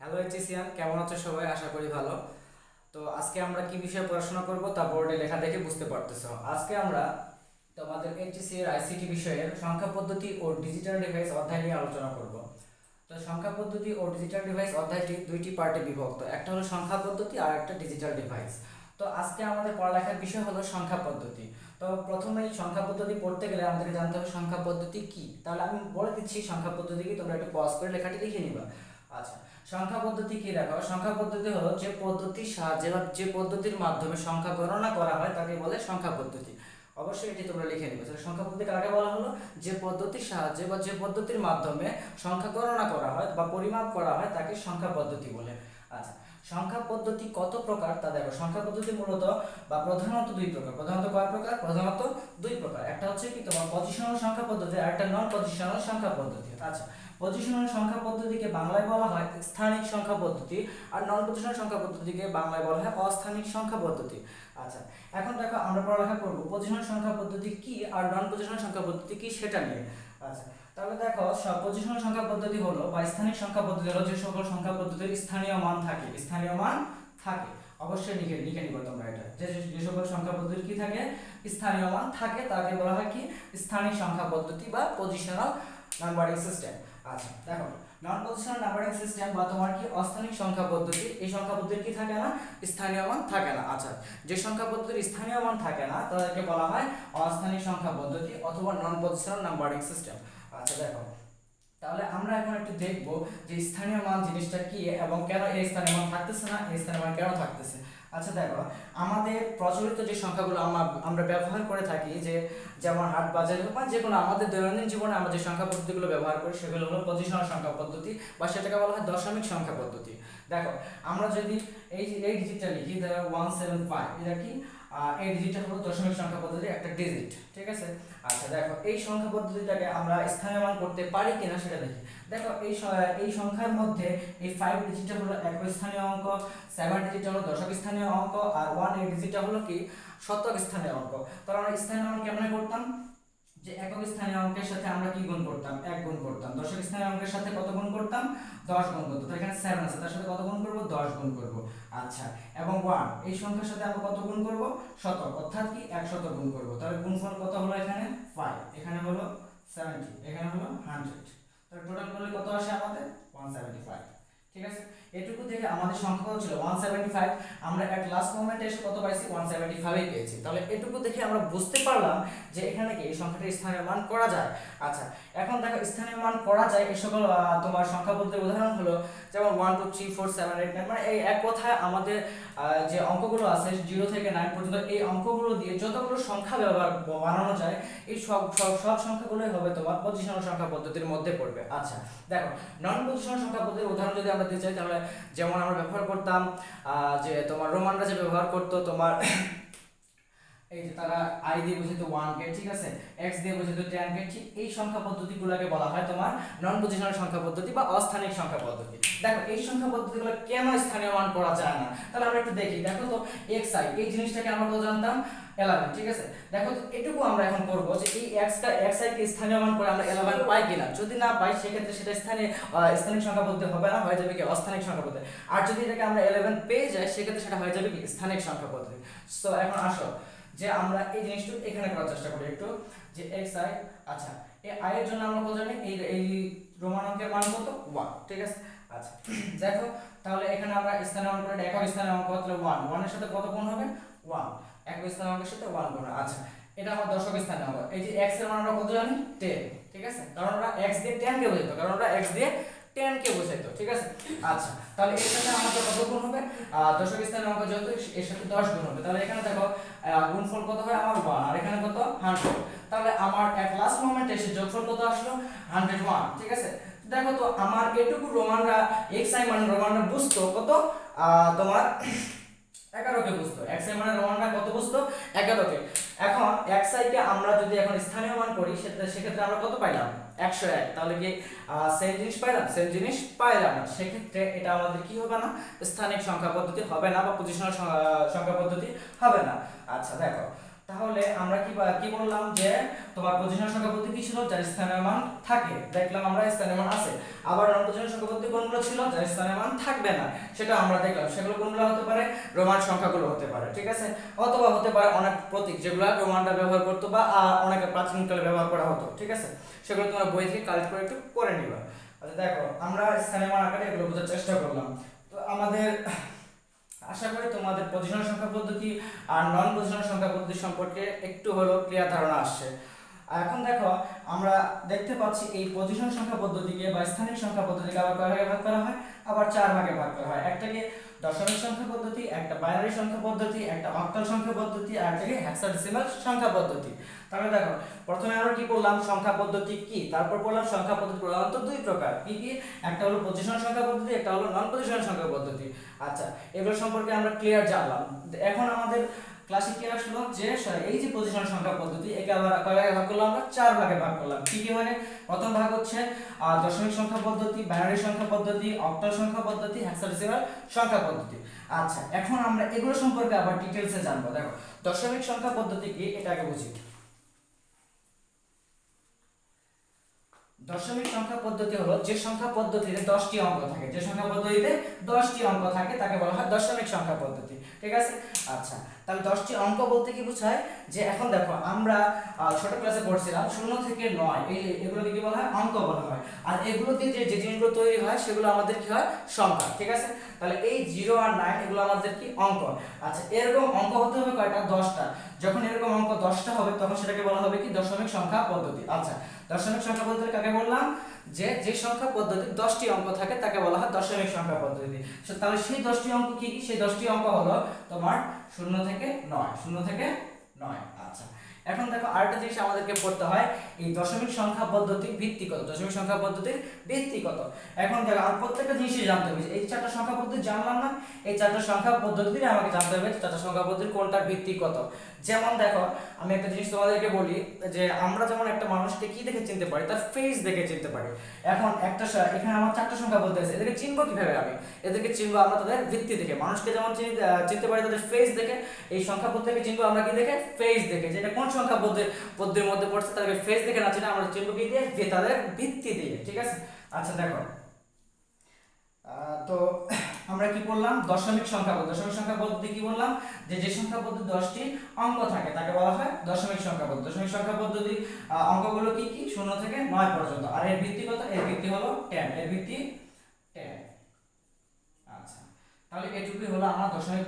Hello এইচএসিয়ান কেমন আছো সবাই? আশা করি ভালো। তো আজকে আমরা কি বিষয়ে পড়াশোনা করব তা বোর্ডে লেখা দেখে বুঝতে পারতেছো। আজকে আমরা তোমাদের এইচএসসি এর আইসিটি বিষয়ের সংখ্যা পদ্ধতি ও ডিজিটাল ডিভাইস অধ্যায় নিয়ে আলোচনা করব। তো সংখ্যা পদ্ধতি ও ডিজিটাল ডিভাইস অধ্যায়টি দুইটি পার্টে বিভক্ত। একটা হলো সংখ্যা পদ্ধতি আর একটা ডিজিটাল ডিভাইস তো আজকে আমাদের পড়ালেখার বিষয় হলো সংখ্যা পদ্ধতি। তো প্রথমেই সংখ্যা পদ্ধতি পড়তে গেলে আমাদেরকে জানতে হবে সংখ্যা পদ্ধতি কি? তাহলে আমি বলে দিচ্ছি সংখ্যা পদ্ধতি কি, তোমরা একটু পজ করে লেখাটি লিখে নিবা। আচ্ছা সংখ্যা পদ্ধতি কি দেখো? সংখ্যা পদ্ধতি হলো যে পদ্ধতির সাহায্যে বা যে পদ্ধতির মাধ্যমে সংখ্যা গণনা করা হয় তাকে বলে সংখ্যা পদ্ধতি। অবশ্যই এটি তোমরা লিখে নিবে। সংখ্যা পদ্ধতি কাকে বলা হলো, যে পদ্ধতির সাহায্যে বা যে পদ্ধতির মাধ্যমে সংখ্যা গণনা করা হয় বা পরিমাপ করা হয় তাকে সংখ্যা পদ্ধতি বলে। আচ্ছা সংখ্যা পদ্ধতি কত প্রকার তা দেখো। সংখ্যা পদ্ধতি মূলত বা প্রধানত দুই প্রকার। প্রধানত কয় প্রকার? প্রধানত দুই প্রকার। একটা হচ্ছে কি তোমার পজিশনাল সংখ্যা পদ্ধতি, আর একটা নন পজিশনাল সংখ্যা পদ্ধতি। আচ্ছা পজিশনাল সংখ্যা পদ্ধতিকে বাংলায় বলা হয় স্থানিক সংখ্যা পদ্ধতি আর নন পজিশনাল সংখ্যা পদ্ধতিকে বাংলায় বলা হয় অস্থানিক সংখ্যা পদ্ধতি। আচ্ছা এখন দেখো আমরা পড়ালেখা করব। পজিশনাল সংখ্যা পদ্ধতি কি আর নন পজিশনাল সংখ্যা পদ্ধতি কি সেটা নিয়ে। আচ্ছা তাহলে দেখো পজিশনাল সংখ্যা পদ্ধতি হলো বা স্থানিক সংখ্যা পদ্ধতি হলো যে সকল সংখ্যা পদ্ধতির স্থানীয় মান থাকে, স্থানীয় মান থাকে। অবশ্যই লিখে লিখে নিব তোমরা এটা। যে, যে- সকল সংখ্যা পদ্ধতির কি থাকে? স্থানীয় মান থাকে, তাকে বলা হয় কি? স্থানিক সংখ্যা পদ্ধতি বা পজিশনাল নাম্বারিং সিস্টেম আচ্ছা দেখো নন পজিশনাল নাম্বারিং সিস্টেম বা তোমার কি অস্থানিক সংখ্যা পদ্ধতি, এই সংখ্যা পদ্ধতির কি থাকে না? স্থানীয় মান থাকে না। আচ্ছা যে সংখ্যা পদ্ধতির স্থানীয় মান থাকে না, তাদেরকে বলা হয় অস্থানিক সংখ্যা পদ্ধতি অথবা নন পজিশনাল নাম্বারিং সিস্টেম আচ্ছা দেখো, তাহলে আমরা এখন একটু দেখব যে স্থানীয় মান জিনিসটা কি এবং কেন এই স্থানীয় মান থাকতেছে না, এই স্থানীয় মান কেন থাকতেছে। আচ্ছা দেখো, আমাদের প্রচলিত যে সংখ্যাগুলো আমরা ব্যবহার করে থাকি, যে যেমন হাট বাজারে বা যে কোনো আমাদের দৈনন্দিন জীবনে আমরা যে সংখ্যা পদ্ধতিগুলো ব্যবহার করি, সেগুলো হলো পজিশনাল সংখ্যা পদ্ধতি বা সেটাকে বলা হয় দশমিক সংখ্যা পদ্ধতি। দেখো, আমরা যদি এই এই ডিজিটটা লিখি ওয়ান সেভেন ফাইভ এটা কি? এই ডিজিটটা হলো দশমিক সংখ্যা পদ্ধতি একটা ডিজিট ঠিক আছে? আচ্ছা দেখো, এই সংখ্যা পদ্ধতিটাকে আমরা স্থানীয় মান করতে পারি কিনা সেটা দেখি। দেখো, এই এই সংখ্যার মধ্যে এই ফাইভ ডিজিটটা হলো এক স্থানীয় অঙ্ক সেভেন ডিজিটটা হলো দশক স্থানীয় অঙ্ক, আর ওয়ান এই ডিজিটটা হলো কি? শতক স্থানীয় অঙ্ক। তাহলে আমরা স্থানীয় মান কেমন করতাম? যে একক স্থানীয় অঙ্কের সাথে আমরা কি গুণ করতাম? এক গুণ করতাম। দশক স্থানীয় অঙ্কের সাথে কত গুণ করতাম? দশ গুণ করতাম। তো এখানে সেভেন আছে, তার সাথে কত গুণ করব? দশ গুণ করব। আচ্ছা এবং ওয়ান এই সংখ্যার সাথে আমরা কত গুণ করব? শতক, অর্থাৎ কি এক একশত গুণ করব। তাহলে গুণফল কত হলো এখানে? ফাইভ এখানে হলো সেভেন্টি এখানে হলো হান্ড্রেড তাহলে টোটাল করলে কত আসে আমাদের? ওয়ান সেভেন্টি ফাইভ ঠিক আছে? এটুকু থেকে আমাদের সংখ্যা ছিল? ওয়ান সেভেন্টি ফাইভ আমরা এক লাস্ট মোমেন্টে এসে কত পাইছি? ওয়ান ফাইভই পেয়েছি। তাহলে এটুকু দেখে আমরা বুঝতে পারলাম যে এখানে কি এই সংখ্যাটা স্থানীয় মান করা যায়? আচ্ছা এখন দেখো স্থানীয় মান করা যায় এই সকল তোমার সংখ্যা পদ্ধতির উদাহরণ হলো যেমন one two three four seven eight nine মানে এই এক কথায় আমাদের যে অঙ্কগুলো আছে জিরো থেকে নাইন পর্যন্ত এই অঙ্কগুলো দিয়ে যতগুলো সংখ্যা ব্যবহার, বানানো যায়, এই সব সব সব সংখ্যাগুলোই হবে তোমার পজিশনাল সংখ্যা পদ্ধতির মধ্যে পড়বে। আচ্ছা দেখো নন পজিশনাল সংখ্যা পদ্ধতির উদাহরণ যদি আমরা দিতে চাই, তাহলে যেমন আমরা ব্যবহার করতাম যে তোমার রোমানরা যে ব্যবহার করতো, তোমার এই যে তারা আই দিয়ে বুঝিত ওয়ান কে, ঠিক আছে? এক্স দিয়ে বুঝিত টেন কে, ঠিক এই সংখ্যা পদ্ধতিগুলোকে বলা হয় তোমার নন পজিশনাল সংখ্যা পদ্ধতি বা অস্থানিক সংখ্যা পদ্ধতি। দেখো, এই সংখ্যা পদ্ধতিগুলো কেন স্থানীয় মান করা যায় না? তাহলে আমরা একটু দেখি। দেখো তো এক্স আই এই জিনিসটাকে আমরা জানতাম? 11 ঠিক আছে? দেখো, এটুকু আমরা এখন করব যে এই এক্সটা এক্স আইকে স্থানীয় মান করে আমরা 11 পাই কিনা। যদি না পাই, সেক্ষেত্রে সেটা স্থানে স্থানিক সংখ্যা বলতে হবে না, হয়ে যাবে কি অস্থানিক সংখ্যা বলতে। আর যদি এটাকে আমরা 11 পেয়ে যাই, সেক্ষেত্রে সেটা হয়ে যাবে কি স্থানিক সংখ্যা বলতে। সো এখন আসো, যে আমরা এই জিনিসটা এখানে করার চেষ্টা করি একটু, যে এক্স আই আচ্ছা এই আই এর জন্য আমরা বলতে এই এই রোমান অঙ্কের মান কত? 1 ঠিক আছে? আচ্ছা দেখো, তাহলে এখানে আমরা স্থানান্তর একক স্থানান্তর কত? 1 1 এর সাথে কত গুণ হবে? 1 এক স্থানাঙ্ক অঙ্কের সাথে ওয়ান করে। আচ্ছা এটা আমার দশক স্থানীয় অঙ্ক। এই যে এক্সের মান আমরা কত জানি? টেন ঠিক আছে? কারণ আমরা এক্স দিয়ে টেন কে বোঝাইতো, কারণ আমরা এক্স দিয়ে টেন কে বোঝাইতো, ঠিক আছে? আচ্ছা তাহলে এর সাথে আমাদের কত গুণ হবে? দশক স্থানীয় অঙ্ক যেহেতু, এর সাথে দশ গুণ হবে। তাহলে এখানে দেখো গুণফল কত হয়? আমার ওয়ান আর এখানে কত? হান্ড্রেড তাহলে আমার এক লাস্ট মোমেন্টে এসে যোগফল কত আসলো? হান্ড্রেড ওয়ান ঠিক আছে? দেখো তো, আমার এটুকু রোমানরা এক্স আই মানে রোমানরা বুঝতো কত? তোমার এগারোকে বুঝতো এক্স আই মানে রোমানরা কত বুঝতো এগারোকে এখন এক্স আই কে আমরা যদি এখন স্থানীয় মান করি সেটা সেক্ষেত্রে আমরা কত পাইলাম? একশো এক। তাহলে কি সেম জিনিস পাইলাম? সেম জিনিস পাইলাম না। সেক্ষেত্রে এটা আমাদের কি হবে না? স্থানিক সংখ্যা পদ্ধতি হবে না বা পজিশনাল সংখ্যা পদ্ধতি হবে না। আচ্ছা দেখো। তাহলে আমরা কি কি বললাম যে, তোমার পজিশন সংখ্যা পদ্ধতি কি ছিল? যার স্থানীয় মান থাকে। দেখলাম আমরা স্থানীয় মান আছে। আবার নন পজিশন সংখ্যা পদ্ধতি কোনগুলো ছিল? যার স্থানীয় মান থাকবে না। সেটা আমরা দেখলাম। সেগুলো কোনগুলো হতে পারে? রোমান সংখ্যাগুলো হতে পারে, ঠিক আছে? অথবা হতে পারে অনেক প্রতীক, যেগুলো রোমানরা ব্যবহার করতো বা অনেক প্রাচীনকালে ব্যবহার করা হতো, ঠিক আছে? সেগুলো তোমরা বই থেকে কালেক্ট করে একটু করে নিবা। আচ্ছা দেখো, আমরা স্থানীয় মান আকারে এগুলো বোঝার চেষ্টা করলাম। তো আমাদের আশা করি তোমাদের পজিশন সংখ্যা পদ্ধতি আর নন পজিশন সংখ্যা পদ্ধতি সম্পর্কে একটু হলেও ক্লিয়ার ধারণা আসছে। এখন দেখো, আমরা দেখতে পাচ্ছি এই পজিশন সংখ্যা পদ্ধতিকে বা স্থানিক সংখ্যা পদ্ধতিকে আবার ভাগে ভাগ করা হয়? আবার চার ভাগে ভাগ করা হয়। একটাকে দশমিক সংখ্যা পদ্ধতি, একটা বাইনারি সংখ্যা পদ্ধতি, একটা অক্টাল সংখ্যা পদ্ধতি, আর একটাকে হেক্সাডেসিমাল সংখ্যা পদ্ধতি। তাহলে দেখো, প্রথমে আমরা কি বললাম? সংখ্যা পদ্ধতি কি? তারপর বললাম সংখ্যা পদ্ধতি প্রধানত দুই প্রকার। কি কি? একটা হলো পজিশন সংখ্যা পদ্ধতি, একটা হলো নন পজিশন সংখ্যা পদ্ধতি। আচ্ছা এগুলো সম্পর্কে আমরা ক্লিয়ার জানলাম। এখন আমাদের ক্লাসে কি আসলো? যে এই যে পজিশন সংখ্যা পদ্ধতি, একে আবার কয় ভাগে করলাম আমরা? চার ভাগে ভাগ করলাম। কি কি মানে? প্রথম ভাগ হচ্ছে দশমিক সংখ্যা পদ্ধতি বাইনারি সংখ্যা পদ্ধতি অক্টাল সংখ্যা পদ্ধতি হেক্সাডেসিমাল সংখ্যা পদ্ধতি। আচ্ছা এখন আমরা এগুলো সম্পর্কে আবার ডিটেলসে জানব। দেখো, দশমিক সংখ্যা পদ্ধতি কি? এটাকে বুঝি। দশমিক সংখ্যা পদ্ধতি হলো যে সংখ্যা পদ্ধতিতে দশটি অঙ্ক থাকে। যে সংখ্যা পদ্ধতিতে দশটি অঙ্ক থাকে, তাকে বলা হয় দশমিক সংখ্যা পদ্ধতি। ঠিক আছে? আচ্ছা তাহলে দশটি অঙ্ক বলতে কি বোঝায়? যে এখন দেখো, আমরা ছোট ক্লাসে পড়ছিলাম, শূন্য থেকে নয়, এই এগুলোকে কি বলা হয়? অঙ্ক বলা হয়। আর এগুলো দিয়ে যে যে জিনিসগুলো তৈরি হয়, সেগুলো আমাদের কি হয়? সংখ্যা। ঠিক আছে? তাহলে এই জিরো আর নাইন, এগুলো আমাদের কি? অঙ্ক। আচ্ছা এরকম অঙ্ক হতে হবে কয়টা? দশটা। যখন এরকম অঙ্ক দশটা হবে, তখন সেটাকে বলা হবে কি? দশমিক সংখ্যা পদ্ধতি। আচ্ছা দশমিক সংখ্যা পদ্ধতি কাকে বললাম যে যে সংখ্যা পদ্ধতি দশটি অঙ্ক থাকে, তাকে বলা হয় দশমিক সংখ্যা পদ্ধতি। তাহলে সেই দশটি অঙ্ক কি? সেই দশটি অঙ্ক হলো তোমার শূন্য থেকে নয়, শূন্য থেকে নয়। এখন দেখো আরেকটা জিনিস আমাদেরকে পড়তে হয়, এই দশমিক সংখ্যা পদ্ধতির ভিত্তি কত? দশমিক সংখ্যা পদ্ধতির ভিত্তি কত? এখন দেখো, আর প্রত্যেকটা জিনিসই জানতে হবে এই চারটা সংখ্যা পদ্ধতি জানলাম না, এই চারটা সংখ্যা পদ্ধতি আমাকে জানতে হবে চারটা সংখ্যা পদ্ধতির কোনটার ভিত্তি কত? যেমন দেখো, আমি একটা জিনিস তোমাদেরকে বলি, যে আমরা যেমন একটা মানুষকে কি দেখে চিনতে পারি, তার ফেস দেখে চিনতে পারি। এখন একটা এখানে আমার চারটা সংখ্যা বলতে আছে, এদেরকে চিনবো কীভাবে আমি? এদেরকে চিনবো আমরা তাদের ভিত্তি দেখে। মানুষকে যেমন চিনতে পারি তাদের ফেস দেখে, এই সংখ্যা পদ্ধতিকে চিনবো আমরা কি দেখে? ফেস দেখে যেটা কোন সংখ্যা পদ্ধতি পদ্ধতির মধ্যে পড়ছে তাদেরকে ফেস দেখে না চিনে আমরা চিনবো কি দিয়ে যে তাদের ভিত্তি দিয়ে, ঠিক আছে? আচ্ছা দেখো। তো আমরা কি বললাম? দশমিক সংখ্যা পদ্ধতি দশমিক সংখ্যা পদ্ধতি কি বললাম? যে যে সংখ্যা পদ্ধতি দশটি অঙ্ক থাকে, তাকে বলা হয় দশমিক সংখ্যা পদ্ধতি দশমিক সংখ্যা পদ্ধতি অঙ্কগুলো কি কি? শূন্য থেকে নয় পর্যন্ত। আর এর ভিত্তি কত? এর ভিত্তি হলো টেন এর ভিত্তি টেন আচ্ছা। তাহলে এটুকুই হলো আমার দশমিক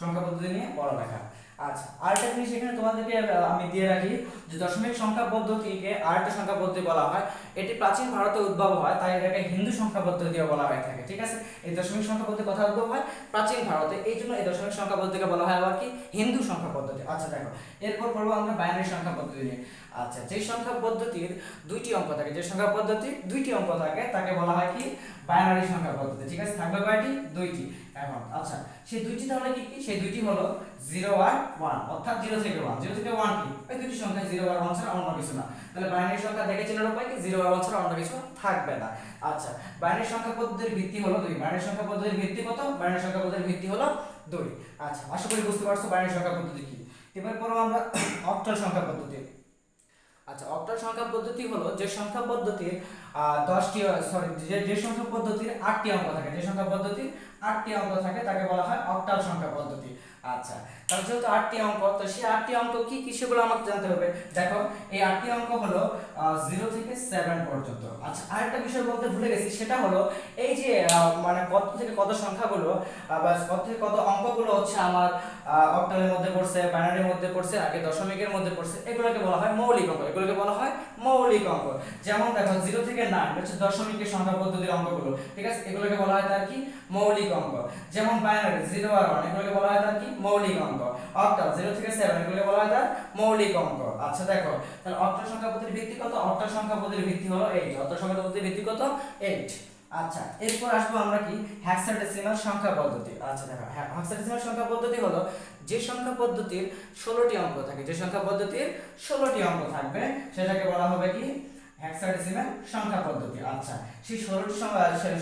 সংখ্যা পদ্ধতি নিয়ে পড়ালেখা। আচ্ছা আরেকটা জিনিস এখানে তোমাদেরকে আমি দিয়ে রাখি, যে দশমিক সংখ্যা পদ্ধতিকে আরেকটা সংখ্যা পদ্ধতি বলা হয়। এটি প্রাচীন ভারতে উদ্ভব হয়, তাই এটাকে হিন্দু সংখ্যা পদ্ধতিও বলা হয়ে থাকে, ঠিক আছে? এই দশমিক সংখ্যা পদ্ধতি কথা উদ্ভব হয় প্রাচীন ভারতে, এই জন্য এই দশমিক সংখ্যা পদ্ধতিকে বলা হয় আবার কি? হিন্দু সংখ্যা পদ্ধতি। আচ্ছা দেখো, এরপর পড়ব আমরা বাইনারি সংখ্যা পদ্ধতি নিয়ে। আচ্ছা যে সংখ্যা পদ্ধতির দুইটি অঙ্ক থাকে, যে সংখ্যা পদ্ধতির দুইটি অঙ্ক থাকে, তাকে বলা হয় কি? বাইনারি সংখ্যা পদ্ধতি, ঠিক আছে? থাকবে কয়টি? দুইটি। এখন আচ্ছা সেই দুইটি তাহলে কি কি? সেই দুইটি হলো জিরো আর ওয়ান অর্থাৎ জিরো থেকে ওয়ান জিরো থেকে ওয়ান কি? এই দুইটি সংখ্যা জিরো আর ওয়ান ছাড়া অন্য কিছু না। তাহলে বাইনারি সংখ্যা দেখে চেনার উপায় কি জিরো আর ওয়ান ছাড়া অন্য কিছু থাকবে না। আচ্ছা বাইনারি সংখ্যা পদ্ধতির ভিত্তি হলো দুই। বাইনারি সংখ্যা পদ্ধতির ভিত্তি কত? বাইনারি সংখ্যা পদ্ধতির ভিত্তি হলো দুই। আচ্ছা আশা করি বুঝতে পারছ বাইনারি সংখ্যা পদ্ধতি কি। এবার পড়ব আমরা অক্টাল সংখ্যা পদ্ধতি। আচ্ছা অক্টাল সংখ্যা পদ্ধতি হলো যে সংখ্যা পদ্ধতির দশটি সরি যে সংখ্যা পদ্ধতির আটটি অঙ্ক থাকে, যে সংখ্যা পদ্ধতির আটটি অঙ্ক থাকে, তাকে বলা হয় অক্টাল সংখ্যা পদ্ধতি। আচ্ছা তাহলে যেহেতু আটটি অঙ্ক, তো সেই আটটি অঙ্ক কি কি সেগুলো আমাকে জানতে হবে? দেখো, এই আটটি অঙ্ক হলো জিরো থেকে সেভেন পর্যন্ত। আচ্ছা আরেকটা বিষয় বলতে ভুলে গেছি, সেটা হলো, এই যে মানে কত থেকে কত সংখ্যাগুলো বা কত থেকে কত অঙ্কগুলো হচ্ছে আমার অক্টালের মধ্যে পড়ছে বাইনারির মধ্যে পড়ছে, আগে দশমিকের মধ্যে পড়ছে, এগুলোকে বলা হয় মৌলিক অঙ্ক। এগুলোকে বলা হয় মৌলিক অঙ্ক। যেমন দেখো জিরো থেকে নাইন হচ্ছে দশমিকের সংখ্যা পদ্ধতির অঙ্কগুলো। ঠিক আছে? এগুলোকে বলা হয় তার কি? মৌলিক অঙ্ক। যেমন বাইনারি জিরো আর ওয়ান এগুলোকে বলা হয় তার কি? মৌলিক অঙ্ক। অক্টাল জিরো থেকে সেভেন এগুলোকে বলা হয় তার মৌলিক অঙ্ক। আচ্ছা দেখো, তাহলে অক্টাল সংখ্যা পদ্ধতির ভিত্তি কত? অক্টাল সংখ্যা পদ্ধতির ভিত্তি হলো এইট অক্টাল সংখ্যা পদ্ধতির ভিত্তি কত? এইট আচ্ছা এরপর আসব আমরা কি? হ্যাক্সাডেসিমাল সংখ্যা পদ্ধতি। আচ্ছা দেখো হ্যাক্সাডেসিমাল সংখ্যা পদ্ধতি হলো যে সংখ্যা পদ্ধতির ষোলোটি অঙ্ক থাকে। যে সংখ্যা পদ্ধতির ষোলোটি অঙ্ক থাকবে, সেটাকে বলা হবে কি? হেক্সাডেসিমাল সংখ্যা পদ্ধতি। আচ্ছা সেই ষোলোটি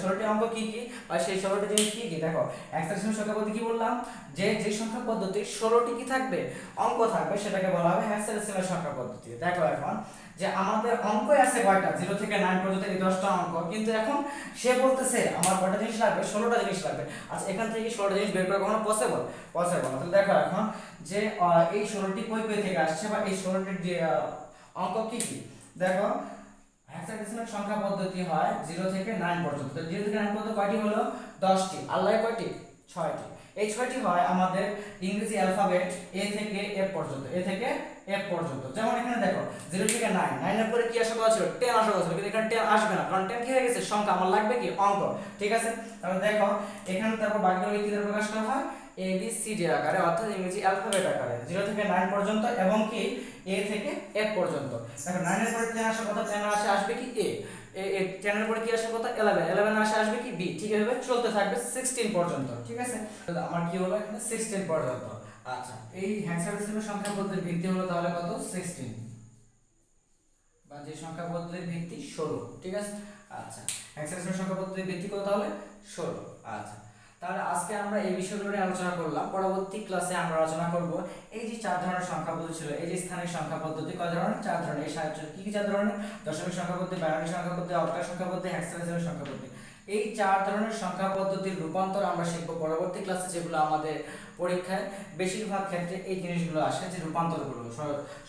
ষোলোটি অঙ্ক কি কি? বা সেই ষোলোটি জিনিস কি কি? দেখো হেক্সাডেসিমাল সংখ্যা পদ্ধতি কি বললাম? যে যে সংখ্যা পদ্ধতি ষোলোটি কি থাকবে? অঙ্ক থাকবে, সেটাকে বলা হবে হেক্সাডেসিমাল সংখ্যা পদ্ধতি। দেখো এখন, যে আমাদের অঙ্ক আছে কয়টা? জিরো থেকে নাইন পর্যন্ত এই দশটা অঙ্ক। কিন্তু এখন সে বলতেছে, আমার কয়টা জিনিস লাগবে? ষোলোটা জিনিস লাগবে। আচ্ছা এখান থেকে ষোলোটা জিনিস বের করা কখনো পসিবল পসিবল তাহলে দেখো এখন, যে এই ষোলোটি কই কই থেকে আসছে বা এই ষোলোটির অঙ্ক কি কি? দেখো হেক্সাডেসিমাল সংখ্যা পদ্ধতি হয় জিরো থেকে নাইন পর্যন্ত। তো জিরো থেকে নাইন পর্যন্ত কয়টি হলো? দশটি। আল্লাহ কয়টি? ছয়টি। এই ছয়টি হয় আমাদের ইংরেজি অ্যালফাবেট এ থেকে এফ পর্যন্ত এ থেকে এফ পর্যন্ত। যেমন এখানে দেখো জিরো থেকে নাইন নাইনের পরে কি আশা করা ছিল? টেন আশা করা ছিল, কিন্তু এখানে টেন আসবে না, কারণ টেন কি হয়ে গেছে? সংখ্যা। আমার লাগবে কি? অঙ্ক। ঠিক আছে? তাহলে দেখো, এখানে তারপর বাকিগুলো কি প্রকাশ করা হয়? এ বি সি ডি আকারে অর্থাৎ ইংরেজি অ্যালফাবেট আকারে জিরো থেকে নাইন পর্যন্ত এবং কি এ থেকে এফ পর্যন্ত। দেখো নাইনের পরে টেন আসার কথা টেন আসে আসবে কি এ এ টেনের পরে কি আসার কথা? ইলেভেন ইলেভেন আসে আসবে কি বি ঠিক এভাবে চলতে থাকবে সিক্সটিন পর্যন্ত। ঠিক আছে। আমার কি হলো এখানে? সিক্সটিন পর্যন্ত। আচ্ছা এই হেক্সাডেসিমাল সংখ্যা পদ্ধতির ভিত্তি হলো তাহলে কত? সিক্সটিন বা যে সংখ্যা পদ্ধতির ভিত্তি ষোলো। ঠিক আছে? আচ্ছা হেক্সাডেসিমাল সংখ্যা পদ্ধতির ভিত্তি কত তাহলে? ষোলো। আচ্ছা তাহলে আজকে আমরা এই বিষয়গুলো নিয়ে আলোচনা করলাম। পরবর্তী ক্লাসে আমরা আলোচনা করব এই যে চার ধরনের সংখ্যা পদ্ধতি ছিল, এই যে স্থানিক সংখ্যা পদ্ধতি কয় ধরনের? চার ধরনের। এই সাহায্য কি কি চার ধরনের? দশমিক সংখ্যা পদ্ধতি বাইনারি সংখ্যা পদ্ধতি অক্টাল সংখ্যা পদ্ধতি হেক্সাডেসিমাল সংখ্যা পদ্ধতি এই চার ধরনের সংখ্যা পদ্ধতির রূপান্তর আমরা শিখব পরবর্তী ক্লাসে যেগুলো আমাদের পরীক্ষায় বেশিরভাগ ক্ষেত্রে এই জিনিসগুলো আসে যে রূপান্তরগুলো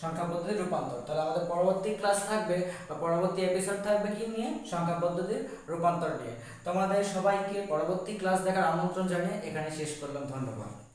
সংখ্যা পদ্ধতির রূপান্তর। তাহলে আমাদের পরবর্তী ক্লাস থাকবে বা পরবর্তী এপিসোড থাকবে কি নিয়ে? সংখ্যা পদ্ধতির রূপান্তর নিয়ে। তোমাদের সবাইকে পরবর্তী ক্লাস দেখার আমন্ত্রণ জানিয়ে এখানে শেষ করলাম। ধন্যবাদ।